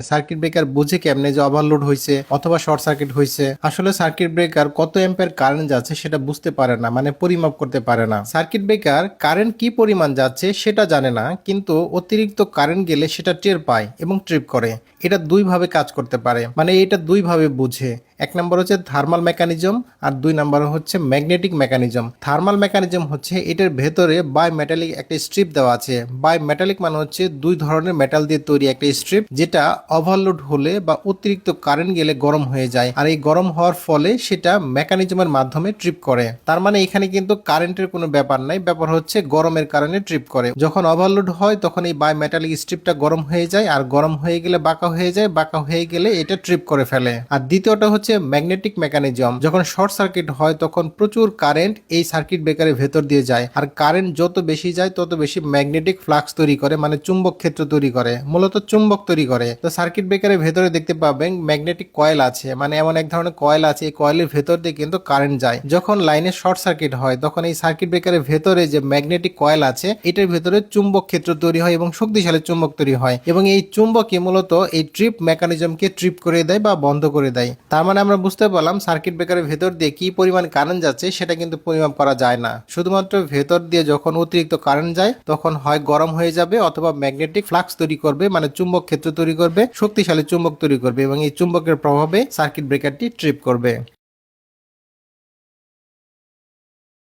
Circuit breaker বুঝে কেমনে যে ওভারলোড হয়েছে অথবা শর্ট সার্কিট হয়েছে আসলে সার্কিট ব্রেকার কত অ্যাম্পের কারেন্ট যাচ্ছে সেটা বুঝতে পারে না মানে পরিমাপ করতে পারে না। সার্কিট ব্রেকার কারেন্ট কি পরিমাণ যাচ্ছে সেটা জানে না, কিন্তু অতিরিক্ত কারেন্ট গেলে সেটা টের পায় এবং ট্রিপ করে। এটা দুইভাবে কাজ করতে পারে মানে এটা দুইভাবে বুঝে। এক নম্বর হচ্ছে থার্মাল মেকানিজম আর দুই নম্বর হচ্ছে ম্যাগনেটিক মেকানিজম থার্মাল মেকানিজম হচ্ছে এটার ভেতরে বাই মেটালিক একটা স্ট্রিপ দেওয়া আছে। বাই মেটালিক মানে হচ্ছে দুই ধরনের মেটাল দিয়ে তৈরি একটা স্ট্রিপ যেটা ওভারলোড হলে বা অতিরিক্ত কারেন্ট গেলে গরম হয়ে যায়। আর এই গরম হওয়ার ফলে সেটা মেকানিজমের মাধ্যমে ট্রিপ করে। তার মানে এখানে কিন্তু কারেন্টের কোনো ব্যাপার নাই, ব্যাপার হচ্ছে গরমের কারণে ট্রিপ করে। যখন ওভারলোড হয়, তখন এই বাই মেটালিক স্ট্রিপটা গরম হয়ে যায়। আর গরম হয়ে গেলে বাঁকা হয়ে যায়, বাঁকা হয়ে গেলে এটা ট্রিপ করে ফেলে। আর দ্বিতীয়টা হচ্ছে ম্যাগনেটিক মেকানিজম যখন শর্ট সার্কিট হয়, তখন প্রচুর কারেন্ট এই সার্কিট ব্রেকারের ভেতর দিয়ে যায়। আর কারেন্ট যত বেশি যায়, তত বেশি ম্যাগনেটিক ফ্লাক্স তৈরি করে মানে চুম্বক ক্ষেত্র তৈরি করে, মূলত চুম্বক তৈরি করে। তো সার্কিট ব্রেকারের ভেতরে দেখতে পাবেন ম্যাগনেটিক কয়েল আছে মানে এমন এক ধরনের কয়েল আছে, এই কয়েলের ভেতর দিয়ে কিন্তু কারেন্ট যায়। যখন লাইনে শর্ট সার্কিট হয়, তখন এই সার্কিট ব্রেকারের ভেতরে যে ম্যাগনেটিক কয়েল আছে, এটার ভেতরে চুম্বক ক্ষেত্র তৈরি হয় এবং শক্তিশালী চুম্বক তৈরি হয়। এবং এই চুম্বকই মূলত এই ট্রিপ মেকানিজমকে ট্রিপ করে দেয় বা বন্ধ করে দেয়। তার আমরা বুঝতে পারলাম সার্কিট ব্রেকারের ভেতর দিয়ে কি পরিমাণ কারেন্ট যাচ্ছে, সেটা কিন্তু পরিমাপ করা যায় না। শুধুমাত্র ভেতর দিয়ে যখন অতিরিক্ত কারেন্ট যায়, তখন হয় গরম হয়ে যাবে অথবা ম্যাগনেটিক ফ্লাক্স তৈরি করবে মানে চুম্বক ক্ষেত্র তৈরি করবে, শক্তিশালী চুম্বক তৈরি করবে এবং এই চুম্বকের প্রভাবে সার্কিট ব্রেকারটি ট্রিপ করবে।